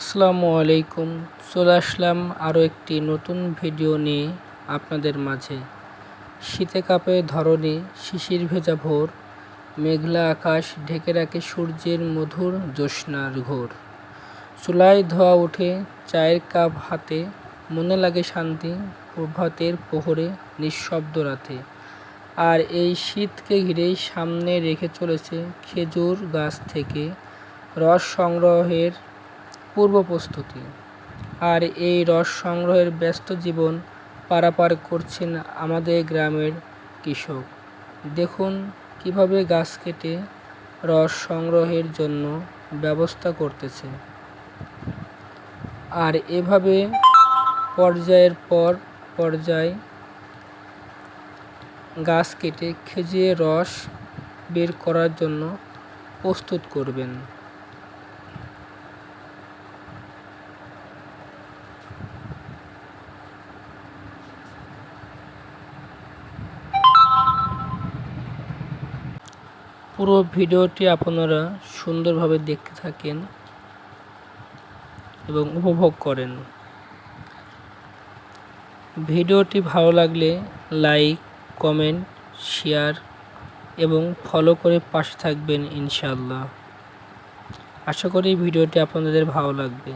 আসসালামু আলাইকুম। চলে আসলাম আরও একটি নতুন ভিডিও নিয়ে আপনাদের মাঝে। শীতে কাপে ধরনে শিশির ভেজা ভোর, মেঘলা আকাশ ঢেকে রাখে সূর্যের মধুর জ্যোৎস্নার ঘোর। চুলায় ধোয়া উঠে চায়ের কাপ হাতে, মনে লাগে শান্তি প্রভাতের প্রহরে নিঃশব্দ রাতে। আর এই শীতকে ঘিরেই সামনে রেখে চলেছে খেজুর গাছ থেকে রস সংগ্রহের পূর্ব প্রস্তুতি। আর এই রস সংগ্রহের ব্যস্ত জীবন পারাপার করছেন আমাদের গ্রামের কৃষক। দেখুন কীভাবে গাছ কেটে রস সংগ্রহের জন্য ব্যবস্থা করতেছে। আর এভাবে পর্যায়ের পর পর্যায় গাছ কেটে খেজিয়ে রস বের করার জন্য প্রস্তুত করবেন। পুরো ভিডিওটি আপনারা সুন্দরভাবে দেখতে থাকেন এবং উপভোগ করেন। ভিডিওটি ভালো লাগলে লাইক, কমেন্ট, শেয়ার এবং ফলো করে পাশে থাকবেন ইনশাআল্লাহ। আশা করি ভিডিওটি আপনাদের ভালো লাগবে।